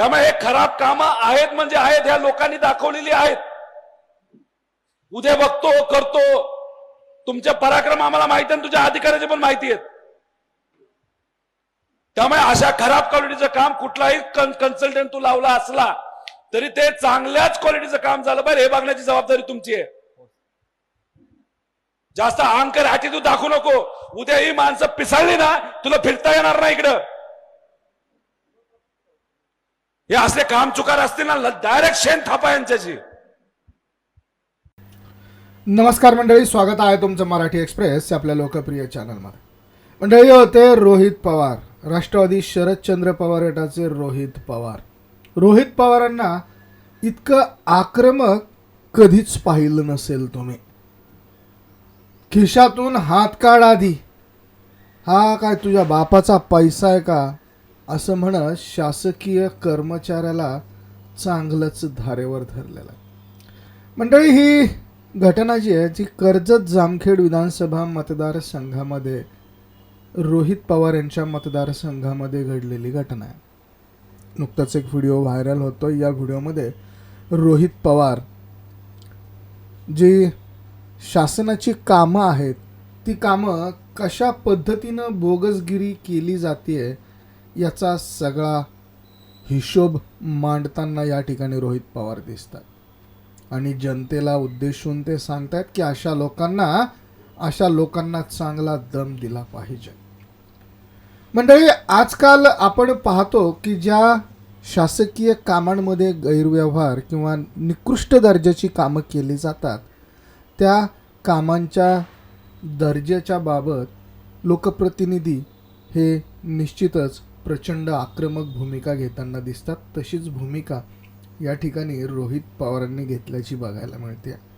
त्यामुळे हे खराब कामं आहेत म्हणजे आहेत ह्या लोकांनी दाखवलेली आहेत. उद्या बघतो करतो. तुमचे पराक्रम आम्हाला माहिती आहे आणि तुझ्या अधिकाऱ्याची पण माहिती आहेत. त्यामुळे अशा खराब क्वालिटीचं काम कुठलाही कन्सल्टंट तू लावला असला तरी ते चांगल्याच क्वालिटीचं काम झालं पाहिजे. हे बघण्याची जबाबदारी तुमची आहे. जास्त अहंकार ऍटिट्यूड दाखवू नको. उद्या ही माणसं पिसाळली ना तुला फिरता येणार नाही इकडं. हे असले काम चुकार असतील ना डायरेक्ट शेण थापा यांच्याशी. नमस्कार मंडळी स्वागत आहे तुमचं मराठी एक्सप्रेस आपल्या लोकप्रिय चॅनलमध्ये मंडळी होते रोहित पवार राष्ट्रवादी शरदचंद्र पवार गटाचे रोहित पवार. रोहित पवारांना इतकं आक्रमक कधीच पाहिलं नसेल तुम्ही. खिशातून हात काढ आधी. हा काय तुझ्या बापाचा पैसा आहे का? असं म्हणत शासकीय कर्मचाऱ्याला चांगलंच धारेवर धरलेलं आहे. मंडळी ही घटना जी आहे जी कर्जत जामखेड विधानसभा मतदारसंघामध्ये रोहित पवार यांच्या मतदारसंघामध्ये घडलेली घटना आहे. नुकताच एक व्हिडिओ व्हायरल होतो. या व्हिडिओमध्ये रोहित पवार जी शासनाची कामं आहेत ती कामं कशा पद्धतीनं बोगसगिरी केली जाते याचा सगळा हिशोब मांडताना या ठिकाणी रोहित पवार दिसतात. आणि जनतेला उद्देशून ते सांगतायत की अशा लोकांना अशा लोकांना चांगला दम दिला पाहिजे. मंडळी आजकाल आपण पाहतो की ज्या शासकीय कामांमध्ये गैरव्यवहार किंवा निकृष्ट दर्जाची कामं केली जातात त्या कामांच्या दर्जाच्या बाबत लोकप्रतिनिधी हे निश्चितच प्रचंड आक्रमक भूमिका घेताना दिसतात तशीच भूमिका या ठिकाणी रोहित पवारांनी घेतल्याची बघायला मिळते.